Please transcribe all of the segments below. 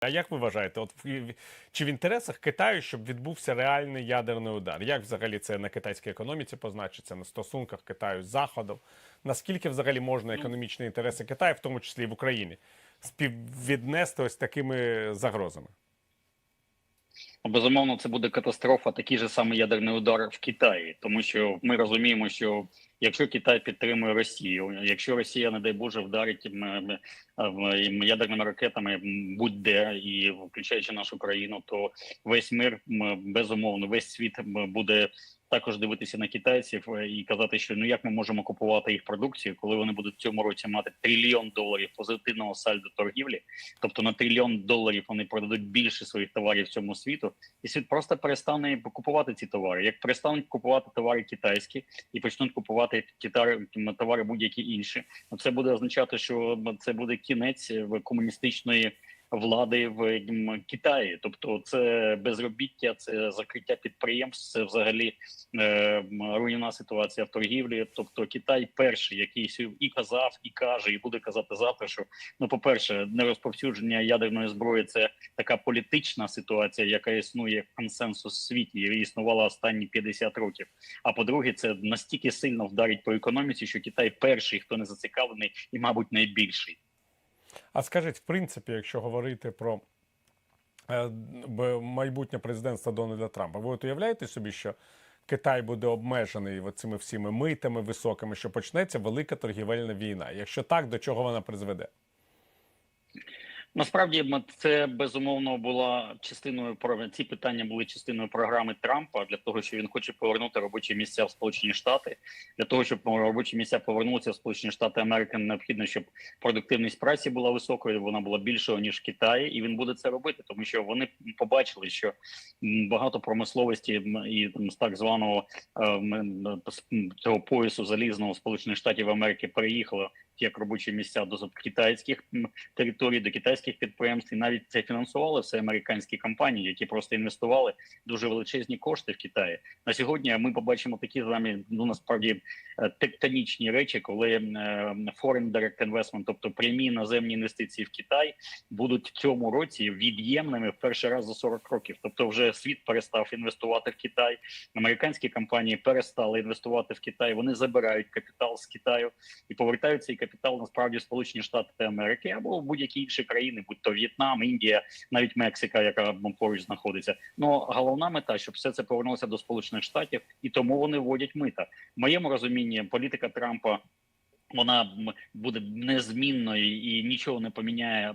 А як ви вважаєте, от в- чи в інтересах Китаю, щоб відбувся реальний ядерний удар? Як взагалі це на китайській економіці позначиться, на стосунках Китаю з Заходом? Наскільки взагалі можна економічні інтереси Китаю, в тому числі і в Україні, співвіднести ось такими загрозами? Безумовно, це буде катастрофа, такий же самий ядерний удар в Китаї, тому що ми розуміємо, що якщо Китай підтримує Росію, якщо Росія, не дай Боже, вдарить ядерними ракетами будь-де і включаючи нашу країну, то весь мир безумовно, весь світ буде. Також дивитися на китайців е, і казати, що ну як ми можемо купувати їх продукцію, коли вони будуть в цьому році мати трильйон доларів позитивного сальдо торгівлі, тобто на трильйон доларів вони продадуть більше своїх товарів цьому світу, і світ просто перестане купувати ці товари. Як перестануть купувати товари китайські і почнуть купувати китари товари будь-які інші, ну це буде означати, що це буде кінець в комуністичної. Влади в Китаї, тобто це безробіття, це закриття підприємств, це взагалі е, м, руйнівна ситуація в торгівлі. Тобто Китай перший, який і казав, і каже, і буде казати завтра, що ну, по перше, нерозповсюдження ядерної зброї це така політична ситуація, яка існує консенсус в світі і існувала останні 50 років. А по-друге, це настільки сильно вдарить по економіці, що Китай перший, хто не зацікавлений, і, мабуть, найбільший. А скажіть, в принципі, якщо говорити про е, майбутнє президентство Дональда Трампа, ви от уявляєте собі, що Китай буде обмежений цими всіми митами високими, що почнеться велика торгівельна війна? Якщо так, до чого вона призведе? Насправді це безумовно була частиною ці питання були частиною програми Трампа для того, що він хоче повернути робочі місця в Сполучені Штати. Для того щоб робочі місця повернуться в Сполучені Штати Америки, необхідно, щоб продуктивність праці була високою. Вона була більшою ніж в Китаї, і він буде це робити, тому що вони побачили, що багато промисловості і там, з так званого е, цього поясу залізного Сполучених Штатів Америки переїхало як робочі місця до китайських територій, до китайських підприємств, і навіть це фінансували все американські компанії, які просто інвестували дуже величезні кошти в Китаї. На сьогодні ми побачимо такі з вами ну насправді е, тектонічні речі, коли е, foreign direct investment, тобто прямі наземні інвестиції в Китай, будуть в цьому році від'ємними в перший раз за 40 років. Тобто, вже світ перестав інвестувати в Китай. Американські компанії перестали інвестувати в Китай. Вони забирають капітал з Китаю і повертають цей капітал насправді Сполучені Штати Америки або будь-які інші країни, будь то В'єтнам, Індія, навіть Мексика, яка м, поруч знаходиться. Ну головна мета, щоб все це повернулося до Сполучених Штатів, і тому вони вводять мита. В моєму розумінні політика Трампа. Вона буде незмінною і нічого не поміняє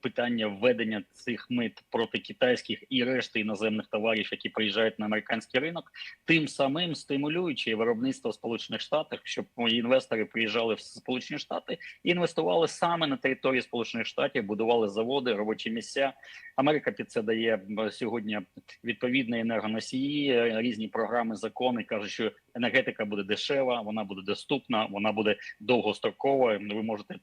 питання введення цих мит проти китайських і решти іноземних товарів, які приїжджають на американський ринок, тим самим стимулюючи виробництво в Сполучених Штатах, щоб інвестори приїжджали в Сполучені Штати і інвестували саме на території Сполучених Штатів, будували заводи, робочі місця. Америка під це дає сьогодні відповідні енергоносії, е, різні програми, закони каже, що енергетика буде дешева, вона буде доступна, вона буде довгострокова. Ви можете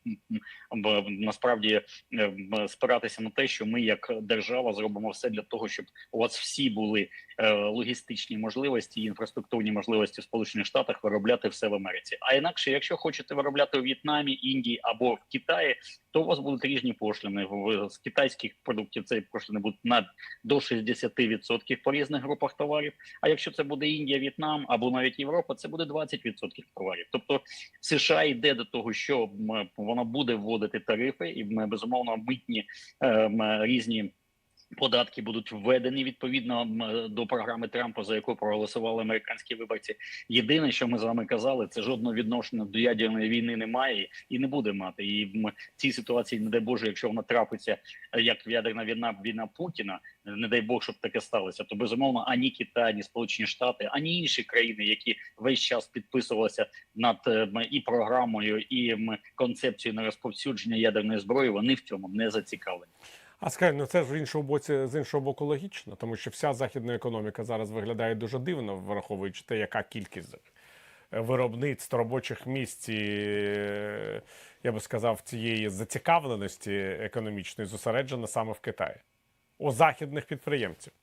насправді е, спиратися на те, що ми, як держава, зробимо все для того, щоб у вас всі були логістичні можливості, інфраструктурні можливості в Сполучених Штатах виробляти все в Америці. А інакше, якщо хочете виробляти у В'єтнамі, Індії або в Китаї, то у вас будуть різні пошлини. З китайських продуктів ці пошлини будуть на до 60% по різних групах товарів. А якщо це буде Індія, В'єтнам або навіть Європа, це буде 20% товарів. Тобто США йде до того, що вона буде вводити тарифи, і безумовно митні е, різні. Податки будуть введені відповідно до програми Трампа, за яку проголосували американські виборці. Єдине, що ми з вами казали, це жодного відношення до ядерної війни немає і не буде мати. І в цій ситуації, не дай Боже, якщо вона трапиться е, як ядерна війна війна Путіна, не дай Бог, щоб таке сталося, то безумовно ані Китай, ані Сполучені Штати, ані інші країни, які весь час підписувалися над е, і програмою, і концепцією на розповсюдження ядерної зброї, вони в цьому не зацікавлені. А скажи, ну це ж в іншому боці, з іншого боку логічно, тому що вся західна економіка зараз виглядає дуже дивно, враховуючи те, яка кількість е, виробництв робочих місць, і, е, я би сказав, цієї зацікавленості економічної зосереджена саме в Китаї у західних підприємців.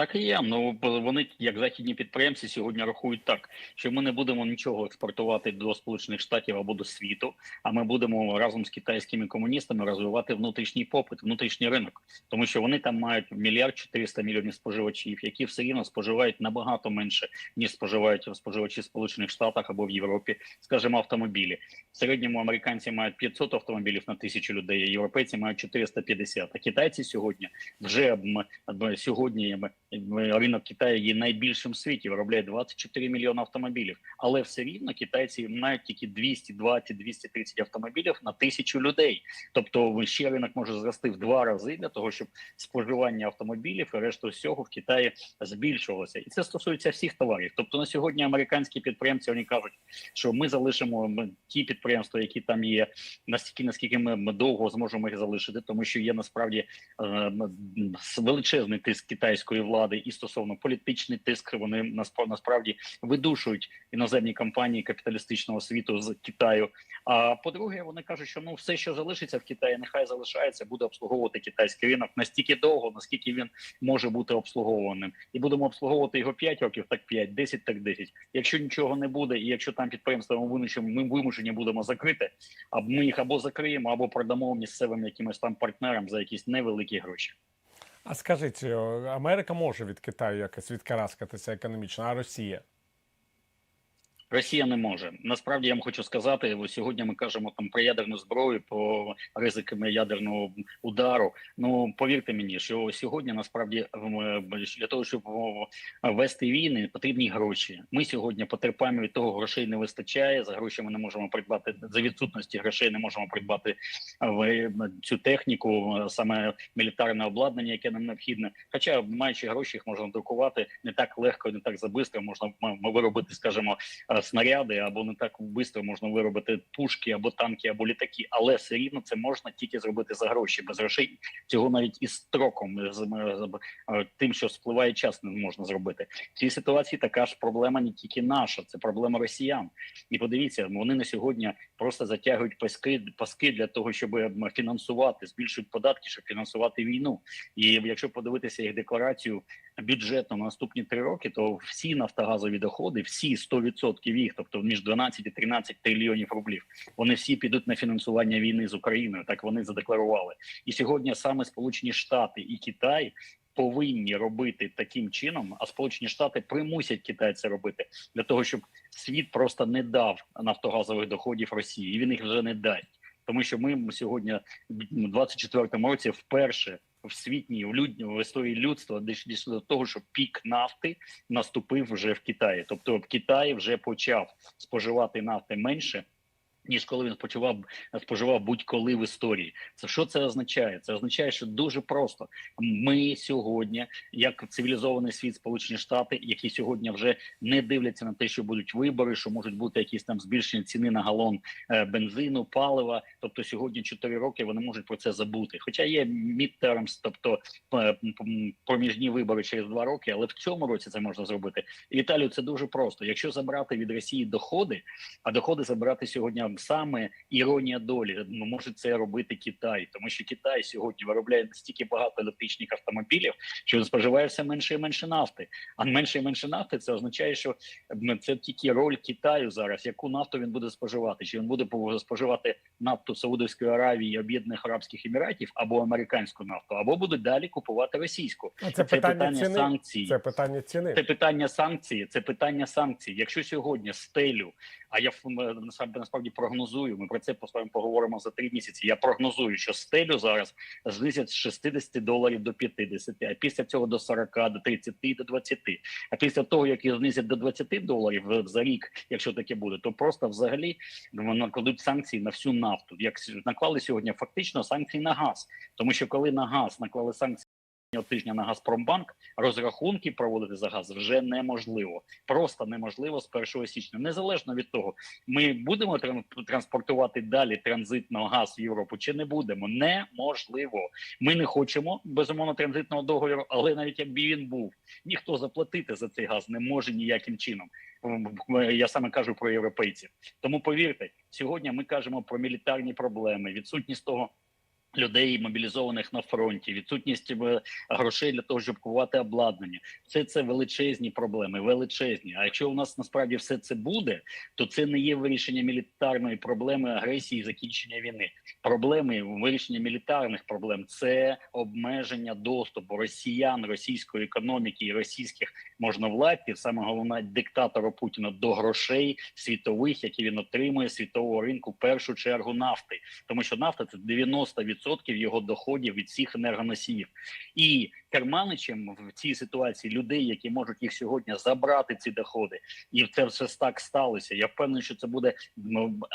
Так і є. Ну вони, як західні підприємці, сьогодні рахують так, що ми не будемо нічого експортувати до Сполучених Штатів або до світу, а ми будемо разом з китайськими комуністами розвивати внутрішній попит, внутрішній ринок, тому що вони там мають мільярд 400 мільйонів споживачів, які все рівно споживають набагато менше ніж споживають споживачі в Сполучених Штатах або в Європі, скажімо, автомобілі. В середньому американці мають 500 автомобілів на тисячу людей, європейці мають 450. А китайці сьогодні вже сьогодні ринок Китаю є найбільшим в світі, виробляє 24 мільйони автомобілів. Але все рівно китайці мають тільки 220-230 автомобілів на тисячу людей. Тобто ще ринок може зрости в два рази для того, щоб споживання автомобілів і решту всього в Китаї збільшувалося, і це стосується всіх товарів. Тобто на сьогодні американські підприємці вони кажуть, що ми залишимо ті підприємства, які там є, настільки наскільки ми довго зможемо їх залишити, тому що є насправді е, величезний тиск китайської влади і стосовно політичний тиск. Вони наспра- насправді видушують іноземні компанії капіталістичного світу з Китаю. А по-друге, вони кажуть, що ну все, що залишиться в Китаї, нехай залишається, буде обслуговувати китайський ринок настільки довго, наскільки він може бути обслуговуваним, і будемо обслуговувати його 5 років, так 5, 10, так 10. Якщо нічого не буде, і якщо там підприємства вимушені, ми вимушені будемо закрити, а ми їх або закриємо, або продамо місцевим якимось там партнерам за якісь невеликі гроші. А скажіть, Америка може від Китаю якось відкараскатися економічно, а Росія? Росія не може. Насправді я вам хочу сказати, ось сьогодні ми кажемо там про ядерну зброю, про ризиками ядерного удару. Ну повірте мені, що сьогодні насправді м, для того, щоб вести війни, потрібні гроші. Ми сьогодні потерпаємо від того, грошей не вистачає. За гроші ми не можемо придбати за відсутності грошей. Не можемо придбати е, цю техніку, е, саме мілітарне обладнання, яке нам необхідне. Хоча маючи гроші, їх можна друкувати не так легко, не так забистро. Можна виробити, скажімо, е, снаряди, або не так швидко можна виробити пушки, або танки, або літаки, але все рівно це можна тільки зробити за гроші. Без грошей цього навіть із строком з, з е, тим, що спливає час, не можна зробити. В цій ситуації така ж проблема не тільки наша, це проблема росіян. І подивіться, вони на сьогодні просто затягують паски, паски для того, щоб фінансувати, збільшують податки, щоб фінансувати війну. І якщо подивитися їх декларацію бюджетну на наступні три роки, то всі нафтогазові доходи, всі 100% їх, тобто між 12 і 13 трильйонів рублів, вони всі підуть на фінансування війни з Україною. Так вони задекларували. І сьогодні саме Сполучені Штати і Китай. Повинні робити таким чином, а Сполучені Штати примусять Китай це робити для того, щоб світ просто не дав нафтогазових доходів Росії, і він їх вже не дасть, тому що ми сьогодні в 24-му році вперше в світній в людні в історії людства дійшли до того, що пік нафти наступив вже в Китаї. Тобто Китай вже почав споживати нафти менше. Ніж коли він споживав споживав будь-коли в історії, це що це означає? Це означає, що дуже просто ми сьогодні, як цивілізований світ, Сполучені Штати, які сьогодні вже не дивляться на те, що будуть вибори, що можуть бути якісь там збільшення ціни на галон е, бензину, палива. Тобто сьогодні 4 роки вони можуть про це забути. Хоча є midterms, тобто е, проміжні вибори через 2 роки, але в цьому році це можна зробити. І Віталію, це дуже просто. Якщо забрати від Росії доходи, а доходи забрати сьогодні саме іронія долі, ну, може це робити Китай, тому що Китай сьогодні виробляє настільки багато електричних автомобілів, що він споживає все менше і менше нафти. А менше і менше нафти це означає, що це тільки роль Китаю зараз. Яку нафту він буде споживати? Чи він буде споживати нафту Саудовської Аравії, Об'єднаних Арабських Еміратів або американську нафту, або буде далі купувати російську? А це питання ціни. санкцій. Це питання ціни. Це питання санкцій. Це питання санкцій. Якщо сьогодні стелю, а я насправді прогнозую. Ми про це по поговоримо за три місяці. Я прогнозую, що стелю зараз знизять з 60 доларів до 50, а після цього до 40, до 30, до 20. А після того, як їх знизять до 20 доларів за рік, якщо таке буде, то просто взагалі накладуть санкції на всю нафту. Як наклали сьогодні фактично санкції на газ, тому що коли на газ наклали санкції. Тижня на Газпромбанк розрахунки проводити за газ вже неможливо, просто неможливо з 1 січня. Незалежно від того, ми будемо тран- транспортувати далі транзитно газ в Європу чи не будемо. Неможливо. Ми не хочемо безумовно транзитного договору, але навіть якби він був, ніхто заплатити за цей газ не може ніяким чином. Я саме кажу про європейців. Тому повірте, сьогодні ми кажемо про мілітарні проблеми, відсутність того. Людей, мобілізованих на фронті, відсутність е, грошей для того, щоб купувати обладнання. Все це величезні проблеми, величезні. А якщо у нас насправді все це буде, то це не є вирішення мілітарної проблеми агресії і закінчення війни. Проблеми вирішення мілітарних проблем це обмеження доступу росіян, російської економіки і російських можновладців, саме головне диктатора Путіна до грошей світових, які він отримує світового ринку, в першу чергу нафти, тому що нафта це 90% його доходів від всіх енергоносіїв. І керманичем в цій ситуації людей, які можуть їх сьогодні забрати ці доходи, і це все так сталося. Я впевнений, що це буде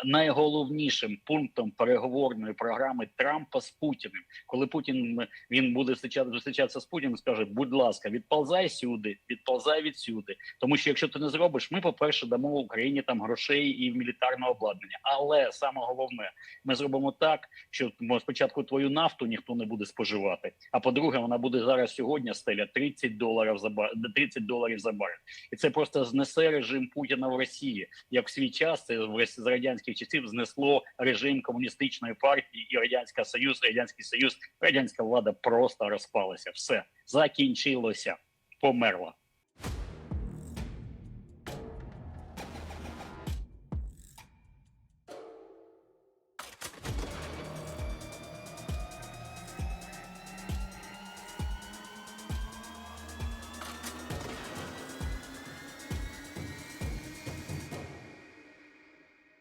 найголовнішим пунктом переговорної програми Трампа з Путіним. Коли Путін він буде зустрічати зустрічатися з Путіним, скаже: будь ласка, відползай сюди, відползай відсюди. Тому що якщо ти не зробиш, ми, по перше, дамо Україні там грошей і мілітарне обладнання. Але саме головне, ми зробимо так, що спочатку твою нафту ніхто не буде споживати. А по-друге, вона буде зараз сьогодні стеля 30 доларів за бар 30 доларів за барель. І це просто знесе режим Путіна в Росії, як в свій час це в з радянських часів знесло режим комуністичної партії і радянська союз, радянський союз, радянська влада просто розпалася. Все закінчилося, померла.